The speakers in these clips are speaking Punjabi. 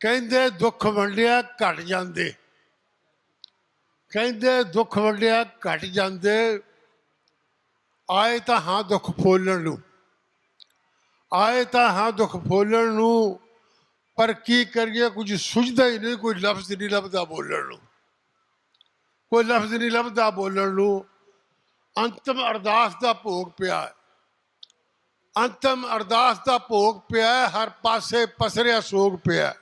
ਕਹਿੰਦੇ ਦੁੱਖ ਵੰਡਿਆ ਘਟ ਜਾਂਦੇ। ਕਹਿੰਦੇ ਦੁੱਖ ਵੰਡਿਆ ਘਟ ਜਾਂਦੇ। ਆਏ ਤਾਂ ਹਾਂ ਦੁੱਖ ਫੋਲਣ ਨੂੰ। ਆਏ ਤਾਂ ਹਾਂ ਦੁੱਖ ਫੋਲਣ ਨੂੰ, ਪਰ ਕੀ ਕਰੀਏ, ਕੁਝ ਸੁਝਦਾ ਹੀ ਨਹੀਂ, ਕੋਈ ਲਫ਼ਜ਼ ਨਹੀਂ ਲੱਭਦਾ ਬੋਲਣ ਨੂੰ। ਕੋਈ ਲਫ਼ਜ਼ ਨਹੀਂ ਲੱਭਦਾ ਬੋਲਣ ਨੂੰ। ਅੰਤਮ ਅਰਦਾਸ ਦਾ ਭੋਗ ਪਿਆ। ਅੰਤਮ ਅਰਦਾਸ ਦਾ ਭੋਗ ਪਿਆ, ਹਰ ਪਾਸੇ ਪਸਰਿਆ ਸੋਗ ਪਿਆ।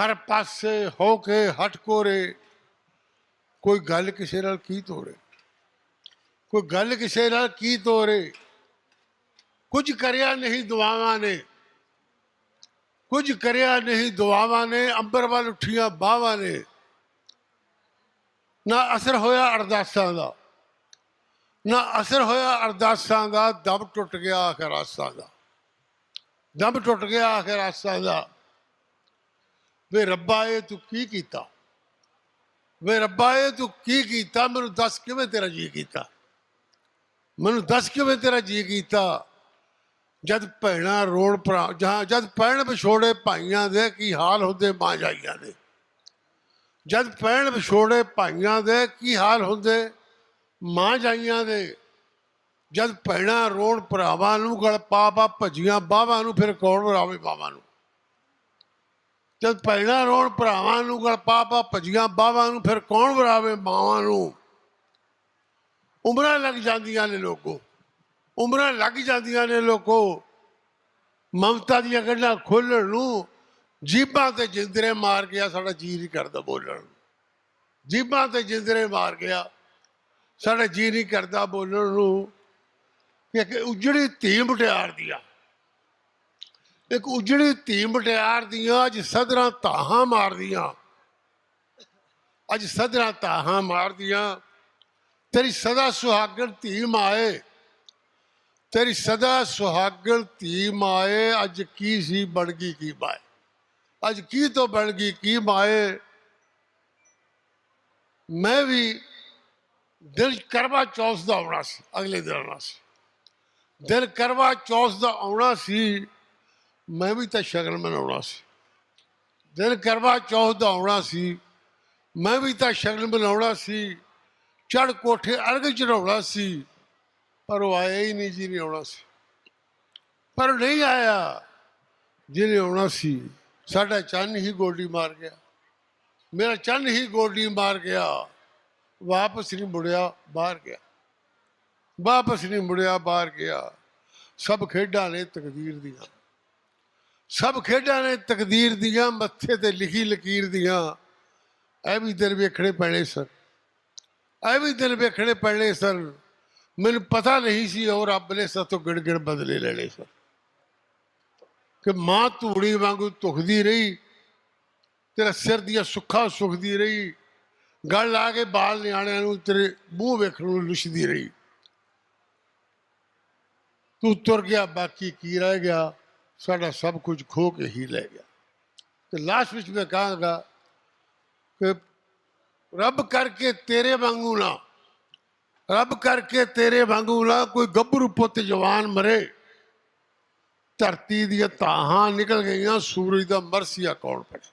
ਹਰ ਪਾਸੇ ਹੋ ਕੇ ਹਟਕੋਰੇ ਕੋਈ ਗੱਲ ਕਿਸੇ ਨਾਲ ਕੀ ਤੋਰੇ? ਕੋਈ ਗੱਲ ਕਿਸੇ ਨਾਲ ਕੀ ਤੋਰੇ? ਕੁਝ ਕਰਿਆ ਨਹੀਂ ਦੁਆਵਾਂ ਨੇ। ਕੁਝ ਕਰਿਆ ਨਹੀਂ ਦੁਆਵਾਂ ਨੇ, ਅੰਬਰ ਵੱਲ ਉੱਠੀਆਂ ਬਾਹਾਂ ਨੇ। ਨਾ ਅਸਰ ਹੋਇਆ ਅਰਦਾਸਾਂ ਦਾ। ਨਾ ਅਸਰ ਹੋਇਆ ਅਰਦਾਸਾਂ ਦਾ, ਦਮ ਟੁੱਟ ਗਿਆ ਆਖਰ ਆਸਾਂ ਦਾ। ਦਮ ਟੁੱਟ ਗਿਆ ਆਖਰ ਆਸਾਂ ਦਾ। ਵੇ ਰੱਬਾ, ਇਹ ਤੂੰ ਕੀ ਕੀਤਾ? ਵੇ ਰੱਬਾ, ਇਹ ਤੂੰ ਕੀ ਕੀਤਾ? ਮੈਨੂੰ ਦੱਸ ਕਿਵੇਂ ਤੇਰਾ ਜੀ ਕੀਤਾ? ਮੈਨੂੰ ਦੱਸ ਕਿਵੇਂ ਤੇਰਾ ਜੀ ਕੀਤਾ? ਜਦ ਭੈਣਾ ਰੋਣ ਭਰਾ ਜਹਾਂ ਜਦ ਪੈਣ ਵਿਛੋੜੇ ਭਾਈਆਂ ਦੇ ਕੀ ਹਾਲ ਹੁੰਦੇ ਮਾਂ ਜਾਈਆਂ ਦੇ? ਜਦ ਪੈਣ ਵਿਛੋੜੇ ਭਾਈਆਂ ਦੇ ਕੀ ਹਾਲ ਹੁੰਦੇ ਮਾਂ ਜਾਈਆਂ ਦੇ? ਜਦ ਭੈਣਾ ਰੋਣ ਭਰਾਵਾਂ ਨੂੰ ਗਲ ਪਾ ਪਾ ਭੱਜੀਆਂ ਬਾਵਾਂ ਨੂੰ, ਫਿਰ ਕੌਣ ਰਾਵੇ ਬਾਹਾਂ ਨੂੰ? ਜਦ ਭੈਣਾ ਰੋਣ, ਭਰਾਵਾਂ ਨੂੰ ਗਲ ਪਾ ਪਾ ਭੱਜੀਆਂ ਬਾਹਾਂ ਨੂੰ ਫਿਰ ਕੌਣ ਵਰਾਵੇ ਮਾਵਾਂ ਨੂੰ? ਉਮਰਾਂ ਲੱਗ ਜਾਂਦੀਆਂ ਨੇ ਲੋਕੋ। ਉਮਰਾਂ ਲੱਗ ਜਾਂਦੀਆਂ ਨੇ ਲੋਕੋ। ਮਮਤਾ ਦੀਆਂ ਗੱਲਾਂ ਖੋਲਣ ਨੂੰ ਜੀਬਾਂ ਤੇ ਜਿੰਦਰੇ ਮਾਰ ਗਿਆ ਸਾਡਾ ਜੀ ਨਹੀਂ ਕਰਦਾ ਬੋਲਣ ਨੂੰ। ਜੀਬਾਂ ਤੇ ਜਿੰਦਰੇ ਮਾਰ ਗਿਆ ਸਾਡਾ ਜੀ ਨਹੀਂ ਕਰਦਾ ਬੋਲਣ ਨੂੰ। ਕਿ ਇੱਕ ਉਜੜੀ ਧੀ ਮੁਟਿਆਰ ਦੀਆਂ। ਇੱਕ ਉਜੜੀ ਧੀ ਮੁਟਿਆਰ ਦੀਆਂ ਅੱਜ ਸਦਰਾਂ ਤਾਹਾਂ ਮਾਰਦੀਆਂ। ਅੱਜ ਸਦਰਾਂ ਧਾਹਾਂ ਮਾਰਦੀਆਂ। ਤੇਰੀ ਸਦਾ ਸੁਹਾਗਣ ਧੀ ਮਾਏ। ਤੇਰੀ ਸਦਾ ਸੁਹਾਗਣ ਧੀ ਮਾਏ, ਅੱਜ ਕੀ ਸੀ ਬਣ ਗਈ ਕੀ ਮਾਏ? ਅੱਜ ਕੀ ਤੋਂ ਬਣ ਗਈ ਕੀ ਮਾਏ? ਮੈਂ ਵੀ ਦਿਲ ਕਰਵਾ ਚੌਥ ਦਾ ਆਉਣਾ ਸੀ, ਅਗਲੇ ਦਿਨ ਆਉਣਾ ਸੀ। ਦਿਲ ਕਰਵਾ ਚੌਥ ਦਾ ਆਉਣਾ ਸੀ। ਮੈਂ ਵੀ ਤਾਂ ਸ਼ਗਨ ਮਨਾਉਣਾ ਸੀ। ਦਿਨ ਕਰਵਾ ਚੌਥ ਦਾ ਆਉਣਾ ਸੀ। ਮੈਂ ਵੀ ਤਾਂ ਸ਼ਗਨ ਮਨਾਉਣਾ ਸੀ। ਚੜ ਕੋਠੇ ਅਰਗ ਚੜਾਉਣਾ ਸੀ। ਪਰ ਉਹ ਆਇਆ ਹੀ ਨਹੀਂ ਜਿਹਨੇ ਆਉਣਾ ਸੀ। ਪਰ ਉਹ ਨਹੀਂ ਆਇਆ ਜਿਹਨੇ ਆਉਣਾ ਸੀ। ਸਾਡਾ ਚੰਨ ਹੀ ਗੋਡੀ ਮਾਰ ਗਿਆ। ਮੇਰਾ ਚੰਨ ਹੀ ਗੋਡੀ ਮਾਰ ਗਿਆ। ਵਾਪਸ ਨਹੀਂ ਮੁੜਿਆ, ਬਾਹਰ ਗਿਆ। ਵਾਪਸ ਨਹੀਂ ਮੁੜਿਆ, ਬਾਹਰ ਗਿਆ। ਸਭ ਖੇਡਾਂ ਨੇ ਤਕਦੀਰ ਦੀਆਂ। ਸਭ ਖੇਡਾਂ ਨੇ ਤਕਦੀਰ ਦੀਆਂ, ਮੱਥੇ ਤੇ ਲਿਖੀ ਲਕੀਰ ਦੀਆਂ। ਐ ਵੀ ਦਿਨ ਵੇਖਣੇ ਪੈਣੇ ਸਨ। ਐ ਵੀ ਦਿਨ ਵੇਖਣੇ ਪੈਣੇ ਸਨ। ਮੈਨੂੰ ਪਤਾ ਨਹੀਂ ਸੀ, ਉਹ ਰੱਬ ਨੇ ਸਾਤੋਂ ਗਿਣ ਗਿਣ ਬਦਲੇ ਲੈਣੇ ਸਨ। ਕਿ ਮਾਂ ਧੂੜੀ ਵਾਂਗੂ ਧੁਖਦੀ ਰਹੀ, ਤੇਰਾ ਸਿਰ ਦੀਆਂ ਸੁੱਖਾਂ ਸੁਖਦੀ ਰਹੀ। ਗੱਲ ਆ ਕੇ ਬਾਲ ਨਿਆਣਿਆਂ ਨੂੰ, ਤੇਰੇ ਮੂੰਹ ਵੇਖਣ ਨੂੰ ਲੁਸ਼ਦੀ ਰਹੀ। ਤੂੰ ਤੁਰ ਗਿਆ, ਬਾਕੀ ਕੀ ਰਹਿ ਗਿਆ? ਸਾਡਾ ਸਭ ਕੁਝ ਖੋ ਕੇ ਹੀ ਲੈ ਗਿਆ। ਤੇ ਲਾਸਟ ਵਿੱਚ ਮੈਂ ਕਹਾਂਗਾ ਕਿ ਰੱਬ ਕਰਕੇ ਤੇਰੇ ਵਾਂਗੂ ਨਾ, ਰੱਬ ਕਰਕੇ ਤੇਰੇ ਵਾਂਗੂ ਨਾ ਕੋਈ ਗੱਭਰੂ ਪੁੱਤ ਜਵਾਨ ਮਰੇ। ਧਰਤੀ ਦੀਆਂ ਤਾਹਾਂ ਨਿਕਲ ਗਈਆਂ, ਸੂਰਜ ਦਾ ਮਰਸੀਆ ਕੌਣ ਪੜੇ